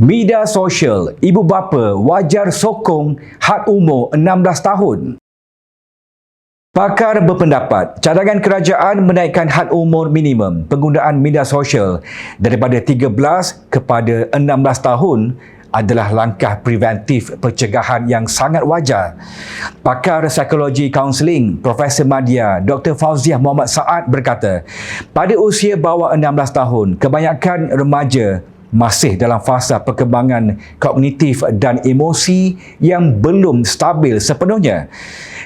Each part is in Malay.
Media sosial, ibu bapa wajar sokong had umur 16 tahun. Pakar berpendapat cadangan kerajaan menaikkan had umur minimum penggunaan media sosial daripada 13 kepada 16 tahun adalah langkah preventif pencegahan yang sangat wajar. Pakar psikologi kaunseling Profesor Madya Dr. Fauziah Muhammad Saad berkata, pada usia bawah 16 tahun, kebanyakan remaja masih dalam fasa perkembangan kognitif dan emosi yang belum stabil sepenuhnya.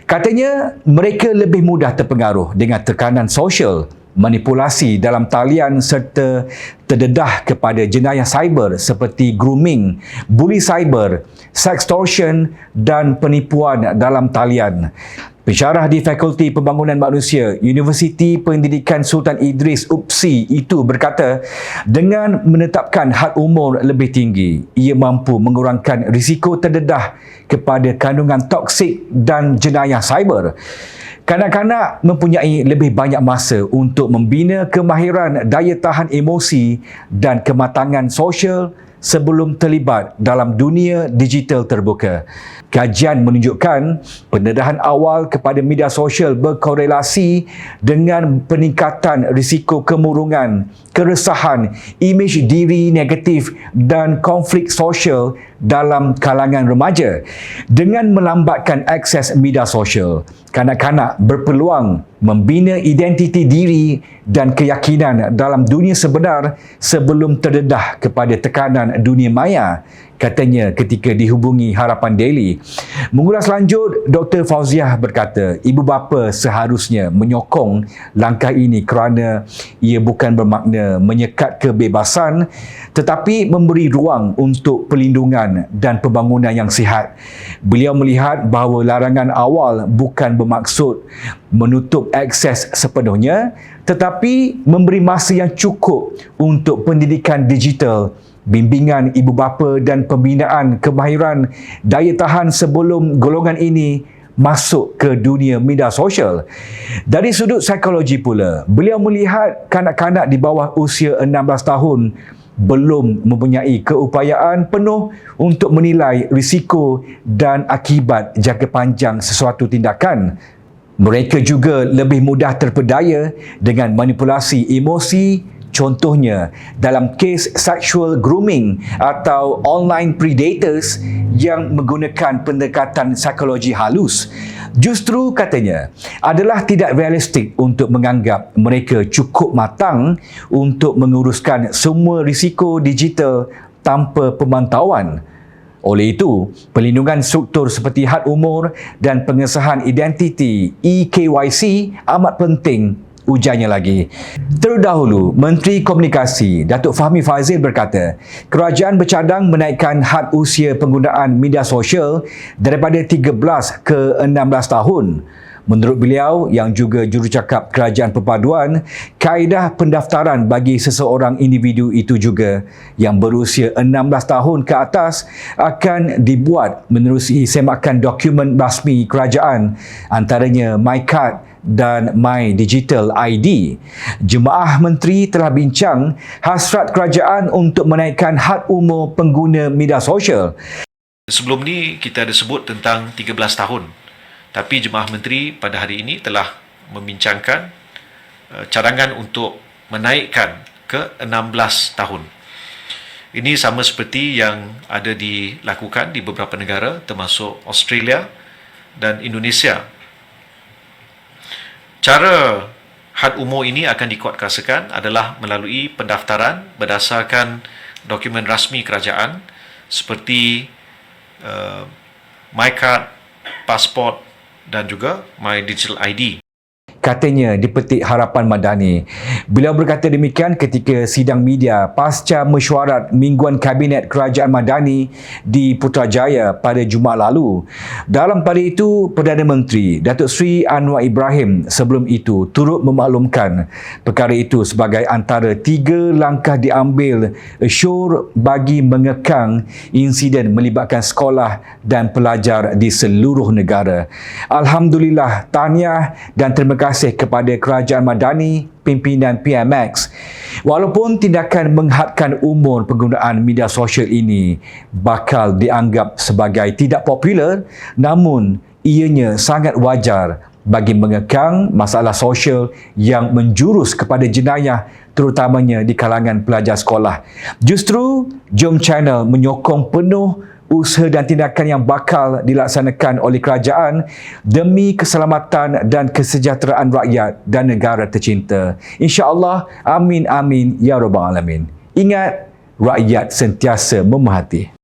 Katanya mereka lebih mudah terpengaruh dengan tekanan sosial, manipulasi dalam talian serta terdedah kepada jenayah cyber seperti grooming, bully cyber, sextortion dan penipuan dalam talian. Pensyarah di Fakulti Pembangunan Manusia Universiti Pendidikan Sultan Idris UPSI itu berkata dengan menetapkan had umur lebih tinggi ia mampu mengurangkan risiko terdedah kepada kandungan toksik dan jenayah cyber. Kanak-kanak mempunyai lebih banyak masa untuk membina kemahiran daya tahan emosi dan kematangan sosial sebelum terlibat dalam dunia digital terbuka. Kajian menunjukkan pendedahan awal kepada media sosial berkorelasi dengan peningkatan risiko kemurungan, keresahan, imej diri negatif dan konflik sosial dalam kalangan remaja. Dengan melambatkan akses media sosial, kanak-kanak berpeluang membina identiti diri dan keyakinan dalam dunia sebenar sebelum terdedah kepada tekanan dunia maya katanya ketika dihubungi Harapan Daily. Mengulas lanjut, Dr. Fauziah berkata, ibu bapa seharusnya menyokong langkah ini kerana ia bukan bermakna menyekat kebebasan tetapi memberi ruang untuk dan pembangunan yang sihat. Beliau melihat bahawa larangan awal bukan bermaksud menutup akses sepenuhnya tetapi memberi masa yang cukup untuk pendidikan digital bimbingan ibu bapa dan pembinaan kemahiran daya tahan sebelum golongan ini masuk ke dunia media sosial. Dari sudut psikologi pula, beliau melihat kanak-kanak di bawah usia 16 tahun belum mempunyai keupayaan penuh untuk menilai risiko dan akibat jangka panjang sesuatu tindakan. Mereka juga lebih mudah terpedaya dengan manipulasi emosi Contohnya, dalam kes sexual grooming atau online predators yang menggunakan pendekatan psikologi halus, justru katanya adalah tidak realistik untuk menganggap mereka cukup matang untuk menguruskan semua risiko digital tanpa pemantauan. Oleh itu, perlindungan struktur seperti had umur dan pengesahan identiti EKYC amat penting Ujarnya lagi. Terdahulu, Menteri Komunikasi Datuk Fahmi Fazil berkata, kerajaan bercadang menaikkan had usia penggunaan media sosial daripada 13 ke 16 tahun. Menurut beliau yang juga jurucakap Kerajaan Perpaduan, kaedah pendaftaran bagi seseorang individu itu juga yang berusia 16 tahun ke atas akan dibuat menerusi semakan dokumen rasmi kerajaan antaranya MyCard dan My Digital ID. Jemaah Menteri telah bincang hasrat kerajaan untuk menaikkan had umur pengguna media sosial. Sebelum ni kita ada sebut tentang 13 tahun. Tapi Jemaah Menteri pada hari ini telah membincangkan uh, cadangan untuk menaikkan ke 16 tahun. Ini sama seperti yang ada dilakukan di beberapa negara termasuk Australia dan Indonesia Cara had umur ini akan dikuatkuasakan adalah melalui pendaftaran berdasarkan dokumen rasmi kerajaan seperti uh, MyCard, pasport dan juga My Digital ID katanya dipetik Harapan Madani. Beliau berkata demikian ketika sidang media pasca mesyuarat mingguan Kabinet Kerajaan Madani di Putrajaya pada Jumaat lalu. Dalam pada itu, Perdana Menteri Datuk Sri Anwar Ibrahim sebelum itu turut memaklumkan perkara itu sebagai antara tiga langkah diambil syur bagi mengekang insiden melibatkan sekolah dan pelajar di seluruh negara. Alhamdulillah, tahniah dan terima kasih kasih kepada Kerajaan Madani, pimpinan PMX. Walaupun tindakan menghadkan umur penggunaan media sosial ini bakal dianggap sebagai tidak popular, namun ianya sangat wajar bagi mengekang masalah sosial yang menjurus kepada jenayah terutamanya di kalangan pelajar sekolah. Justru, Jom Channel menyokong penuh usaha dan tindakan yang bakal dilaksanakan oleh kerajaan demi keselamatan dan kesejahteraan rakyat dan negara tercinta. InsyaAllah, amin amin ya rabbal alamin. Ingat, rakyat sentiasa memahati.